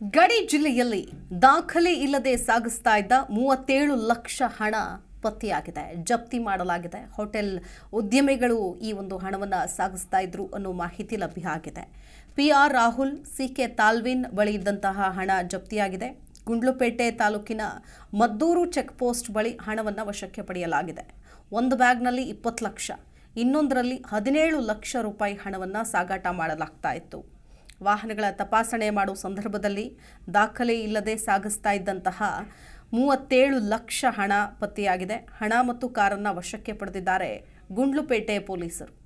ಗಡಿ ಜಿಲ್ಲೆಯಲ್ಲಿ ದಾಖಲೆ ಇಲ್ಲದೆ ಸಾಗಿಸ್ತಾ ಇದ್ದ ಮೂವತ್ತೇಳು ಲಕ್ಷ ಹಣ ಪತ್ತೆಯಾಗಿದೆ. ಜಪ್ತಿ ಮಾಡಲಾಗಿದೆ. ಹೋಟೆಲ್ ಉದ್ಯಮಿಗಳು ಈ ಒಂದು ಹಣವನ್ನು ಸಾಗಿಸ್ತಾ ಇದ್ರು ಅನ್ನೋ ಮಾಹಿತಿ ಲಭ್ಯ ಆಗಿದೆ. P R Rahul C K Talwin ಬಳಿ ಇದ್ದಂತಹ ಹಣ ಜಪ್ತಿಯಾಗಿದೆ. ಗುಂಡ್ಲುಪೇಟೆ ತಾಲೂಕಿನ ಮದ್ದೂರು ಚೆಕ್ ಪೋಸ್ಟ್ ಬಳಿ ಹಣವನ್ನು ವಶಕ್ಕೆ ಪಡೆಯಲಾಗಿದೆ. ಒಂದು ಬ್ಯಾಗ್ನಲ್ಲಿ ಇಪ್ಪತ್ತು ಲಕ್ಷ, ಇನ್ನೊಂದರಲ್ಲಿ ಹದಿನೇಳು ಲಕ್ಷ ರೂಪಾಯಿ ಹಣವನ್ನು ಸಾಗಾಟ ಮಾಡಲಾಗ್ತಾ ಇತ್ತು. ವಾಹನಗಳ ತಪಾಸಣೆ ಮಾಡುವ ಸಂದರ್ಭದಲ್ಲಿ ದಾಖಲೆ ಇಲ್ಲದೆ ಸಾಗಿಸ್ತಾ ಇದ್ದಂತಹ ಮೂವತ್ತೇಳು ಲಕ್ಷ ಹಣ ಪತ್ತೆಯಾಗಿದೆ. ಹಣ ಮತ್ತು ಕಾರನ್ನು ವಶಕ್ಕೆ ಪಡೆದಿದ್ದಾರೆ ಗುಂಡ್ಲುಪೇಟೆ ಪೊಲೀಸರು.